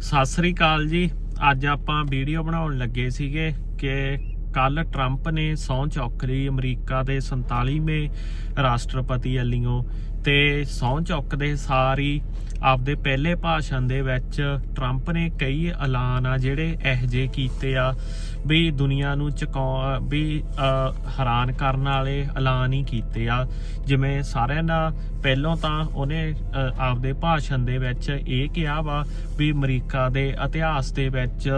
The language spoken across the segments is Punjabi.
ਸਤਿ ਸ੍ਰੀ ਅਕਾਲ ਜੀ। ਅੱਜ ਆਪਾਂ ਵੀਡੀਓ ਬਣਾਉਣ ਲੱਗੇ ਸੀਗੇ ਕਿ ਕੱਲ ਟਰੰਪ ਨੇ ਸਹੁੰ ਚੌਕਰੀ ਅਮਰੀਕਾ ਦੇ 47ਵੇਂ ਰਾਸ਼ਟਰਪਤੀ ਵੱਲੋਂ ਤੇ ਸਹੁੰ ਚੁੱਕਦੇ ਸਾਰੀ ਆਪਦੇ ਪਹਿਲੇ ਭਾਸ਼ਣ ਦੇ ਵਿੱਚ ਟਰੰਪ ਨੇ ਕਈ ਐਲਾਨ ਆ ਜਿਹੜੇ ਇਹੋ ਜਿਹੇ ਕੀਤੇ ਆ ਵੀ ਦੁਨੀਆ ਨੂੰ ਚਕਾ, ਵੀ ਹੈਰਾਨ ਕਰਨ ਵਾਲੇ ਐਲਾਨ ਹੀ ਕੀਤੇ ਆ। ਜਿਵੇਂ ਸਾਰਿਆਂ ਦਾ ਪਹਿਲਾਂ ਤਾਂ ਉਹਨੇ ਆਪਦੇ ਭਾਸ਼ਣ ਦੇ ਵਿੱਚ ਇਹ ਕਿਹਾ ਵਾ ਵੀ ਅਮਰੀਕਾ ਦੇ ਇਤਿਹਾਸ ਦੇ ਵਿੱਚ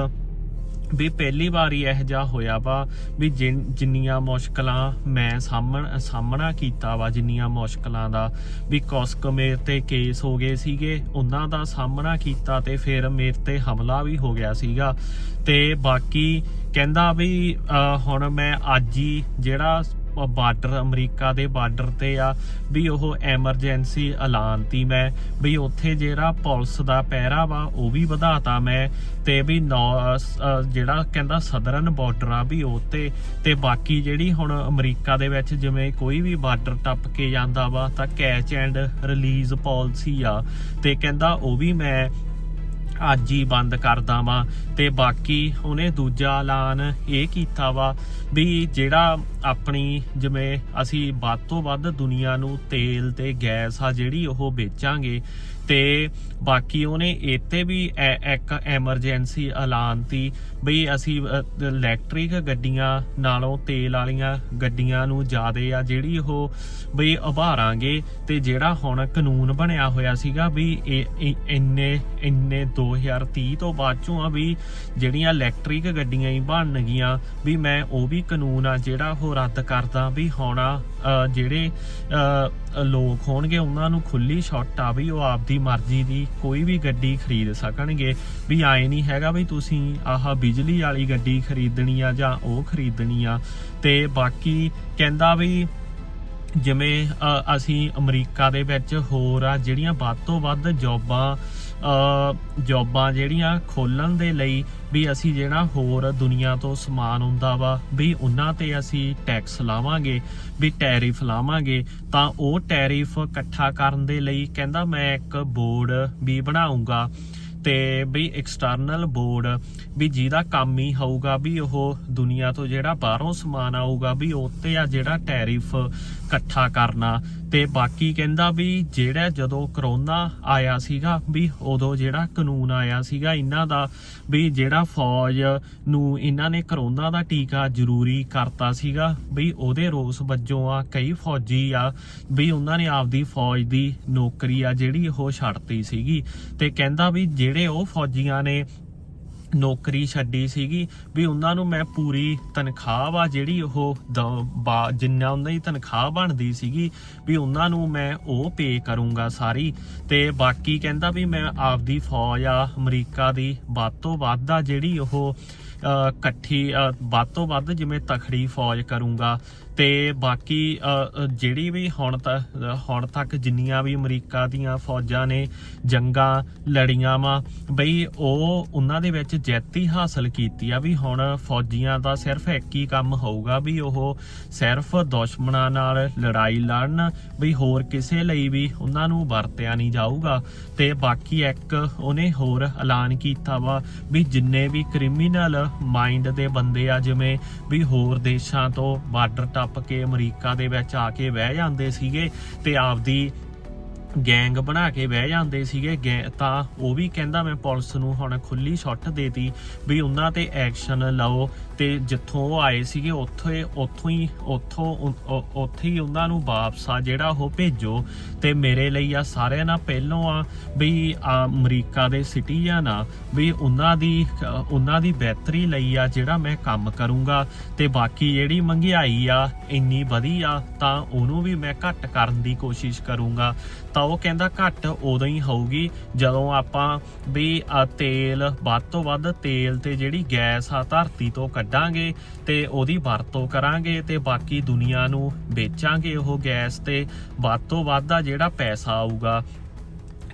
ਵੀ ਪਹਿਲੀ ਵਾਰੀ ਇਹ ਜਿਹਾ ਹੋਇਆ ਵਾ ਵੀ ਜਿਨ- ਜਿੰਨੀਆਂ ਮੁਸ਼ਕਲਾਂ ਮੈਂ ਸਾਹਮਣ, ਸਾਹਮਣਾ ਕੀਤਾ ਵਾ, ਜਿੰਨੀਆਂ ਮੁਸ਼ਕਲਾਂ ਦਾ ਵੀ ਕੁਸਕ ਮੇਰੇ ਤੇ ਕੇਸ ਹੋ ਗਏ ਸੀਗੇ, ਉਹਨਾਂ ਦਾ ਸਾਹਮਣਾ ਕੀਤਾ ਤੇ ਫਿਰ ਮੇਰੇ ਤੇ ਹਮਲਾ ਵੀ ਹੋ ਗਿਆ ਸੀਗਾ। ਤੇ ਬਾਕੀ ਕਹਿੰਦਾ ਵੀ ਹੁਣ ਮੈਂ ਅੱਜ ਹੀ ਜਿਹੜਾ ਬਾਰਡਰ, ਅਮਰੀਕਾ ਦੇ ਬਾਰਡਰ ਤੇ ਆ, ਵੀ ਉਹ ਐਮਰਜੈਂਸੀ ਐਲਾਨ ਤੀ ਮੈਂ, ਵੀ ਉੱਥੇ ਜਿਹੜਾ ਪੁਲਿਸ ਦਾ ਪਹਿਰਾ ਵਾ, ਉਹ ਵੀ ਵਧਾਤਾ ਮੈਂ, ਤੇ ਵੀ ਨੌ- ਜਿਹੜਾ ਕਹਿੰਦਾ ਸਦਰਨ ਬਾਰਡਰ ਆ, ਵੀ ਉਹ ਤੇ ਤੇ ਬਾਕੀ ਜਿਹੜੀ ਹੁਣ ਅਮਰੀਕਾ ਦੇ ਵਿੱਚ ਜਿਵੇਂ ਕੋਈ ਵੀ ਬਾਰਡਰ ਟੱਪ ਕੇ ਜਾਂਦਾ ਵਾ, ਤਾਂ ਕੈਚ ਐਂਡ ਰਿਲੀਜ਼ ਪਾਲਿਸੀ ਆ, ਤੇ ਕਹਿੰਦਾ ਉਹ ਵੀ ਮੈਂ ਅੱਜ ਹੀ ਬੰਦ ਕਰਦਾ ਵਾਂ ਤੇ ਬਾਕੀ ਉਹਨੇ ਦੂਜਾ ਐਲਾਨ ਇਹ ਕੀਤਾ ਵਾ ਵੀ ਜਿਹੜਾ ਆਪਣੀ ਜਿਵੇਂ ਅਸੀਂ ਵੱਧ ਤੋਂ ਵੱਧ ਦੁਨੀਆ ਨੂੰ ਤੇਲ ਤੇ ਗੈਸ ਆ ਜਿਹੜੀ ਉਹ ਵੇਚਾਂਗੇ ਤੇ ਬਾਕੀ ਉਹਨੇ ਇੱਥੇ ਵੀ ਐ- ਇੱਕ ਐਮਰਜੈਂਸੀ ਐਲਾਨ ਤੀ ਬਈ ਅਸੀਂ ਇਲੈਕਟ੍ਰਿਕ ਗੱਡੀਆਂ ਨਾਲੋਂ ਤੇਲ ਵਾਲੀਆਂ ਗੱਡੀਆਂ ਨੂੰ ਜ਼ਿਆਦੇ ਆ, ਜਿਹੜੀ ਉਹ ਬਈ ਉਭਾਰਾਂਗੇ ਤੇ ਜਿਹੜਾ ਹੁਣ ਕਾਨੂੰਨ ਬਣਿਆ ਹੋਇਆ ਸੀਗਾ ਵੀ ਇਹ ਇਹ ਇੰਨੇ ਇੰਨੇ 2030 ਤੋਂ ਬਾਅਦ ਚੋਂ ਆ ਵੀ ਜਿਹੜੀਆਂ ਇਲੈਕਟ੍ਰਿਕ ਗੱਡੀਆਂ ਹੀ ਬਣਨਗੀਆਂ ਵੀ ਮੈਂ ਉਹ ਵੀ ਕਾਨੂੰਨ ਆ ਜਿਹੜਾ ਉਹ ਰੱਦ ਕਰਦਾ ਵੀ ਹੁਣ ਜਿਹੜੇ ਲੋਕ ਹੋਣਗੇ ਉਹਨਾਂ ਨੂੰ ਖੁੱਲੀ ਛੁੱਟ ਆ ਵੀ ਉਹ ਆਪਦੀ ਮਰਜ਼ੀ ਦੀ ਕੋਈ ਵੀ ਗੱਡੀ ਖਰੀਦ ਸਕਣਗੇ। ਵੀ ਆਏ ਨਹੀਂ ਹੈਗਾ ਵੀ ਤੁਸੀਂ ਆਹ ਬਿਜਲੀ ਵਾਲੀ ਗੱਡੀ ਖਰੀਦਣੀ ਆ ਜਾਂ ਉਹ ਖਰੀਦਣੀ ਆ। ਤੇ ਬਾਕੀ ਕਹਿੰਦਾ ਵੀ ਜਿਵੇਂ ਅਸੀਂ ਅਮਰੀਕਾ ਦੇ ਵਿੱਚ ਹੋਰ ਆ ਜਿਹੜੀਆਂ ਵੱਧ ਤੋਂ ਵੱਧ ਜੌਬਾਂ ਅ, ਜੌਬਾਂ ਜਿਹੜੀਆਂ ਖੋਲਣ ਦੇ ਲਈ ਵੀ ਅਸੀਂ ਜਿਹੜਾ ਹੋਰ ਦੁਨੀਆ ਤੋਂ ਸਮਾਨ ਹੁੰਦਾ ਵਾ, ਵੀ ਉਹਨਾਂ ਤੇ ਅਸੀਂ ਟੈਕਸ ਲਾਵਾਂਗੇ, ਵੀ ਟੈਰਿਫ ਲਾਵਾਂਗੇ, ਤਾਂ ਉਹ ਟੈਰਿਫ ਇਕੱਠਾ ਕਰਨ ਦੇ ਲਈ ਕਹਿੰਦਾ ਮੈਂ ਇੱਕ ਬੋਰਡ ਵੀ ਬਣਾਉਂਗਾ। ਤੇ ਵੀ ਐਕਸਟਰਨਲ ਬੋਰਡ ਵੀ ਜਿਹਦਾ ਕੰਮ ਹੀ ਹੋਊਗਾ ਵੀ ਉਹ ਦੁਨੀਆ ਤੋਂ ਜਿਹੜਾ ਬਾਹਰੋਂ ਸਮਾਨ ਆਊਗਾ ਵੀ ਉੱਤੇ ਆ ਜਿਹੜਾ ਟੈਰਿਫ ਇਕੱਠਾ ਕਰਨਾ। ਤੇ ਬਾਕੀ ਕਹਿੰਦਾ ਵੀ ਜਿਹੜਾ ਜਦੋਂ ਕਰੋਨਾ ਆਇਆ ਸੀਗਾ ਵੀ ਉਦੋਂ ਜਿਹੜਾ ਕਾਨੂੰਨ ਆਇਆ ਸੀਗਾ ਇਹਨਾਂ ਦਾ ਵੀ ਜਿਹੜਾ ਫੌਜ ਨੂੰ ਇਹਨਾਂ ਨੇ ਕਰੋਨਾ ਦਾ ਟੀਕਾ ਜ਼ਰੂਰੀ ਕਰਤਾ ਸੀਗਾ ਵੀ ਉਹਦੇ ਰੋਸ ਵਜੋਂ ਆ ਕਈ ਫੌਜੀ ਆ ਵੀ ਉਹਨਾਂ ਨੇ ਆਪਦੀ ਫੌਜ ਦੀ ਨੌਕਰੀ ਆ ਜਿਹੜੀ ਉਹ ਛੱਡਤੀ ਸੀਗੀ। ਤੇ ਕਹਿੰਦਾ ਵੀ ਜਿਹੜੇ ਉਹ ਫੌਜੀਆਂ ਨੇ ਨੌਕਰੀ ਛੱਡੀ ਸੀਗੀ, ਵੀ ਉਹਨਾਂ ਨੂੰ ਮੈਂ ਪੂਰੀ ਤਨਖਾਹ ਵਾ ਜਿਹੜੀ ਉਹ ਦ- ਬਾ- ਜਿੰਨਾ ਉਹਨਾਂ ਦੀ ਤਨਖਾਹ ਬਣਦੀ ਸੀਗੀ, ਵੀ ਉਹਨਾਂ ਨੂੰ ਮੈਂ ਉਹ ਪੇ ਕਰੂੰਗਾ ਸਾਰੀ। ਤੇ ਬਾਕੀ ਕਹਿੰਦਾ ਵੀ ਮੈਂ ਆਪਦੀ ਫੌਜ ਆ, ਅਮਰੀਕਾ ਦੀ ਵੱਧ ਤੋਂ ਵੱਧ ਆ ਜਿਹੜੀ ਉਹ ਇਕੱਠੀ ਵੱਧ ਤੋਂ ਵੱਧ ਜਿਵੇਂ ਤਖੜੀ ਫੌਜ ਕਰੂੰਗਾ ਤੇ ਬਾਕੀ ਜਿਹੜੀ ਵੀ ਹੁਣ ਤੱਕ ਹੁਣ ਤੱਕ ਜਿੰਨੀਆਂ ਵੀ ਅਮਰੀਕਾ ਦੀਆਂ ਫੌਜਾਂ ਨੇ, ਜੰਗਾਂ ਲੜੀਆਂ ਵਾ ਬਈ ਉਹ ਉਹਨਾਂ ਦੇ ਵਿੱਚ ਜਿੱਤ ਹੀ ਹਾਸਲ ਕੀਤੀ ਆ ਵੀ ਹੁਣ ਫੌਜੀਆਂ ਦਾ ਸਿਰਫ ਇੱਕ ਹੀ ਕੰਮ ਹੋਊਗਾ ਵੀ ਉਹ ਸਿਰਫ ਦੁਸ਼ਮਣਾਂ ਨਾਲ ਲੜਾਈ ਲੜਨ ਵੀ ਹੋਰ ਕਿਸੇ ਲਈ ਵੀ ਉਹਨਾਂ ਨੂੰ ਵਰਤਿਆ ਨਹੀਂ ਜਾਊਗਾ। ਤੇ ਬਾਕੀ ਇੱਕ ਉਹਨੇ ਹੋਰ ਐਲਾਨ ਕੀਤਾ ਵਾ ਵੀ ਜਿੰਨੇ ਵੀ ਕ੍ਰਿਮੀਨਲ ਮਾਈਂਡ ਦੇ ਬੰਦੇ ਆ, ਜਿਵੇਂ ਵੀ ਹੋਰ ਦੇਸ਼ਾਂ ਤੋਂ ਬਾਰਡਰ ਟੱਪ ਕੇ ਅਮਰੀਕਾ ਦੇ ਵਿੱਚ ਆ ਕੇ ਬਹਿ ਜਾਂਦੇ ਸੀਗੇ ਤੇ ਆਪਦੀ ਗੈਂਗ ਬਣਾ ਕੇ ਬਹਿ ਜਾਂਦੇ ਸੀਗੇ ਗੈਂ- ਤਾਂ ਉਹ ਵੀ ਕਹਿੰਦਾ ਮੈਂ ਪੁਲਿਸ ਨੂੰ ਹੁਣ ਖੁੱਲੀ ਛੁੱਟ ਦੇਤੀ ਵੀ ਉਹਨਾਂ ਤੇ ਐਕਸ਼ਨ ਲਓ ਤੇ ਜਿੱਥੋਂ ਉਹ ਆਏ ਸੀਗੇ, ਉੱਥੇ, ਉੱਥੋਂ ਹੀ, ਉੱਥੋਂ ਉੱਥੇ ਹੀ ਉਹਨਾਂ ਨੂੰ ਵਾਪਸ ਆ ਜਿਹੜਾ ਉਹ ਭੇਜੋ ਤੇ ਮੇਰੇ ਲਈ ਆ ਸਾਰਿਆਂ ਨਾਲ ਪਹਿਲੋਂ ਆ ਵੀ ਅਮਰੀਕਾ ਦੇ ਸਿਟੀਜ਼ਨ ਆ ਵੀ ਉਹਨਾਂ ਦੀ ਉਹਨਾਂ ਦੀ ਬਿਹਤਰੀ ਲਈ ਆ ਜਿਹੜਾ ਮੈਂ ਕੰਮ ਕਰੂੰਗਾ ਤੇ ਬਾਕੀ ਜਿਹੜੀ ਮਹਿੰਗਾਈ ਆ ਇੰਨੀ ਵਧੀ ਆ ਤਾਂ ਉਹਨੂੰ ਵੀ ਮੈਂ ਘੱਟ ਕਰਨ ਦੀ ਕੋਸ਼ਿਸ਼ ਕਰੂੰਗਾ ਤਾਂ ਉਹ ਕਹਿੰਦਾ ਘੱਟ ਉਦੋਂ ਹੀ ਹੋਊਗੀ ਜਦੋਂ ਆਪਾਂ ਵੀ ਤੇਲ, ਵੱਧ ਤੋਂ ਵੱਧ ਤੇਲ ਤੇ ਜਿਹੜੀ ਗੈਸ ਆ ਧਰਤੀ ਤੋਂ ਕੱਢਾਂਗੇ ਤੇ ਉਹਦੀ ਵਰਤੋਂ ਕਰਾਂਗੇ ਤੇ ਬਾਕੀ ਦੁਨੀਆ ਨੂੰ ਵੇਚਾਂਗੇ ਉਹ ਗੈਸ ਤੇ, ਵੱਧ ਤੋਂ ਵੱਧ ਆ ਜਿਹੜਾ ਪੈਸਾ ਆਊਗਾ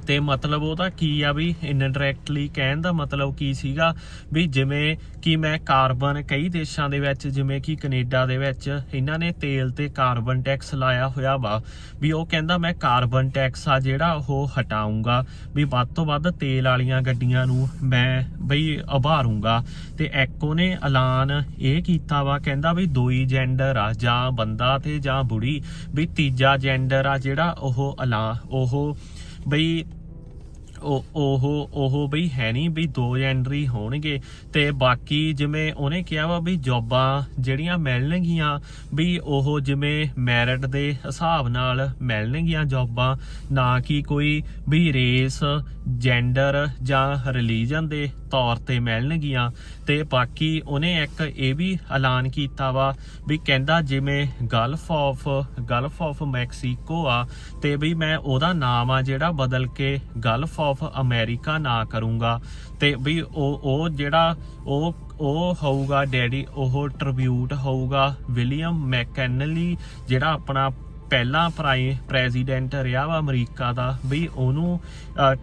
ਤੇ ਮਤਲਬ ਉਹਦਾ ਕੀ ਆ ਵੀ ਇਨਡਾਇਰੈਕਟਲੀ ਕਹਿਣ ਦਾ ਮਤਲਬ ਕੀ ਸੀਗਾ ਵੀ ਜਿਵੇਂ ਕਿ ਮੈਂ ਕਾਰਬਨ ਕਈ ਦੇਸ਼ਾਂ ਦੇ ਵਿੱਚ, ਜਿਵੇਂ ਕਿ ਕੈਨੇਡਾ ਦੇ ਵਿੱਚ, ਇਹਨਾਂ ਨੇ ਤੇਲ ਤੇ ਕਾਰਬਨ ਟੈਕਸ ਲਾਇਆ ਹੋਇਆ ਵਾ, ਵੀ ਉਹ ਕਹਿੰਦਾ ਮੈਂ ਕਾਰਬਨ ਟੈਕਸ ਆ ਜਿਹੜਾ ਉਹ ਹਟਾਉਂਗਾ, ਵੀ ਵੱਧ ਤੋਂ ਵੱਧ ਤੇਲ ਵਾਲੀਆਂ ਗੱਡੀਆਂ ਨੂੰ ਮੈਂ ਬਈ ਉਭਾਰੂੰਗਾ। ਤੇ ਇੱਕ ਉਹਨੇ ਐਲਾਨ ਇਹ ਕੀਤਾ ਵਾ, ਕਹਿੰਦਾ ਵੀ ਦੋਈ ਜੈਂਡਰ ਆ, ਜਾਂ ਬੰਦਾ ਤੇ ਜਾਂ ਬੁੜੀ, ਵੀ ਤੀਜਾ ਜੈਂਡਰ ਆ ਜਿਹੜਾ ਉਹ ਐਲਾਨ ਉਹ ਬਈ ਉਹ ਉਹ ਉਹ ਬਈ ਹੈ ਨਹੀਂ ਵੀ ਦੋ ਐਂਟਰੀ ਹੋਣਗੇ। ਤੇ ਬਾਕੀ ਜਿਵੇਂ ਉਹਨੇ ਕਿਹਾ ਵਾ ਵੀ ਜੌਬਾਂ ਜਿਹੜੀਆਂ ਮਿਲਣਗੀਆਂ ਵੀ ਉਹ ਜਿਵੇਂ ਮੈਰਿਟ ਦੇ ਹਿਸਾਬ ਨਾਲ ਮਿਲਣਗੀਆਂ ਜੌਬਾਂ, ਨਾ ਕਿ ਕੋਈ ਵੀ ਰੇਸ ਜੈਂਡਰ ਜਾਂ ਰਿਲੀਜਨ ਦੇ ਤੌਰ ਤੇ ਮਿਲਣਗੀਆਂ ਤੇ ਬਾਕੀ ਉਹਨੇ ਇੱਕ ਇਹ ਵੀ ਐਲਾਨ ਕੀਤਾ ਵਾ ਵੀ ਕਹਿੰਦਾ ਜਿਵੇਂ Gulf of Gulf of Mexico ਆ ਤੇ ਵੀ ਮੈਂ ਉਹਦਾ ਨਾਮ ਆ ਜਿਹੜਾ ਬਦਲ ਕੇ ਗਲਫ ਆਫ ਅਮਰੀਕਾ ਨਾ ਕਰੂੰਗਾ ਤੇ ਵੀ ਉਹ ਉਹ ਜਿਹੜਾ ਉਹ ਉਹ ਹੋਊਗਾ ਡੈਡੀ, ਉਹ ਟ੍ਰਿਬਿਊਟ ਹੋਊਗਾ ਵਿਲੀਅਮ ਮੈਕਕਨਲੀ ਜਿਹੜਾ ਆਪਣਾ ਪਹਿਲਾ ਪ੍ਰਾਈ ਪ੍ਰੈਜ਼ੀਡੈਂਟ ਰਿਹਾ ਵਾ ਅਮਰੀਕਾ ਦਾ ਵੀ ਉਹਨੂੰ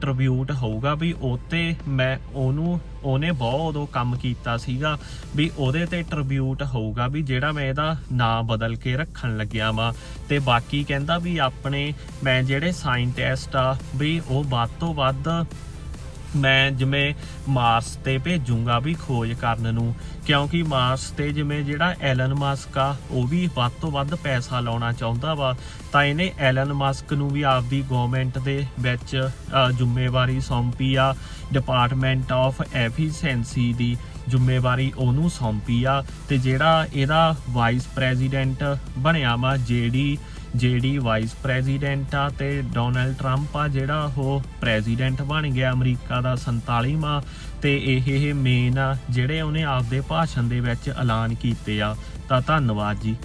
ਟ੍ਰਿਬਿਊਟ ਹੋਊਗਾ ਵੀ ਉਤੇ ਮੈਂ ਉਹਨੂੰ, ਉਹਨੇ ਬਹੁਤ ਉਦੋਂ ਕੰਮ ਕੀਤਾ ਸੀਗਾ ਵੀ ਉਹਦੇ ਤੇ ਟ੍ਰਿਬਿਊਟ ਹੋਊਗਾ ਵੀ ਜਿਹੜਾ ਮੈਂ ਇਹਦਾ ਨਾਂ ਬਦਲ ਕੇ ਰੱਖਣ ਲੱਗਿਆ ਵਾਂ। ਤੇ ਬਾਕੀ ਕਹਿੰਦਾ ਵੀ ਆਪਣੇ, ਮੈਂ ਜਿਹੜੇ ਸਾਇੰਟਿਸਟ ਆ ਵੀ ਉਹ ਵੱਧ ਤੋਂ ਵੱਧ ਮੈਂ ਜਿਵੇਂ ਮਾਰਸ ਤੇ ਭੇਜੂੰਗਾ ਵੀ ਖੋਜ ਕਰਨ ਨੂੰ, ਕਿਉਂਕਿ ਮਾਰਸ ਤੇ ਜਿਵੇਂ ਜਿਹੜਾ ਐਲਨ ਮਾਸਕ ਆ, ਉਹ ਵੀ ਵੱਧ ਤੋਂ ਵੱਧ ਪੈਸਾ ਲਾਉਣਾ ਚਾਹੁੰਦਾ ਵਾ, ਤਾਂ ਇਹਨੇ ਐਲਨ ਮਾਸਕ ਨੂੰ ਵੀ ਆਪਦੀ ਗਵਰਨਮੈਂਟ ਦੇ ਵਿੱਚ ਜ਼ਿੰਮੇਵਾਰੀ ਸੌਂਪੀ ਆ ਡਿਪਾਰਟਮੈਂਟ ਆਫ ਐਫੀਸ਼ੀਐਂਸੀ ਦੀ ਜ਼ਿੰਮੇਵਾਰੀ ਉਹਨੂੰ ਸੌਂਪੀ ਆ, ਤੇ ਜਿਹੜਾ ਇਹਦਾ ਵਾਈਸ ਪ੍ਰੈਜ਼ੀਡੈਂਟ ਬਣਿਆ ਵਾ ਜੇਡੀ ਜਿਹੜੀ ਵਾਈਸ ਪ੍ਰੈਜ਼ੀਡੈਂਟ ਆ ਤੇ ਡੋਨਲਡ ਟਰੰਪ ਆ, ਜਿਹੜਾ ਉਹ ਪ੍ਰੈਜ਼ੀਡੈਂਟ ਬਣ ਗਿਆ ਅਮਰੀਕਾ ਦਾ 47ਵਾਂ ਤੇ ਇਹ ਇਹ ਮੇਨ ਆ ਜਿਹੜੇ ਉਹਨੇ ਆਪਦੇ ਭਾਸ਼ਣ ਦੇ ਵਿੱਚ ਐਲਾਨ ਕੀਤੇ ਆ। ਤਾਂ ਧੰਨਵਾਦ ਜੀ।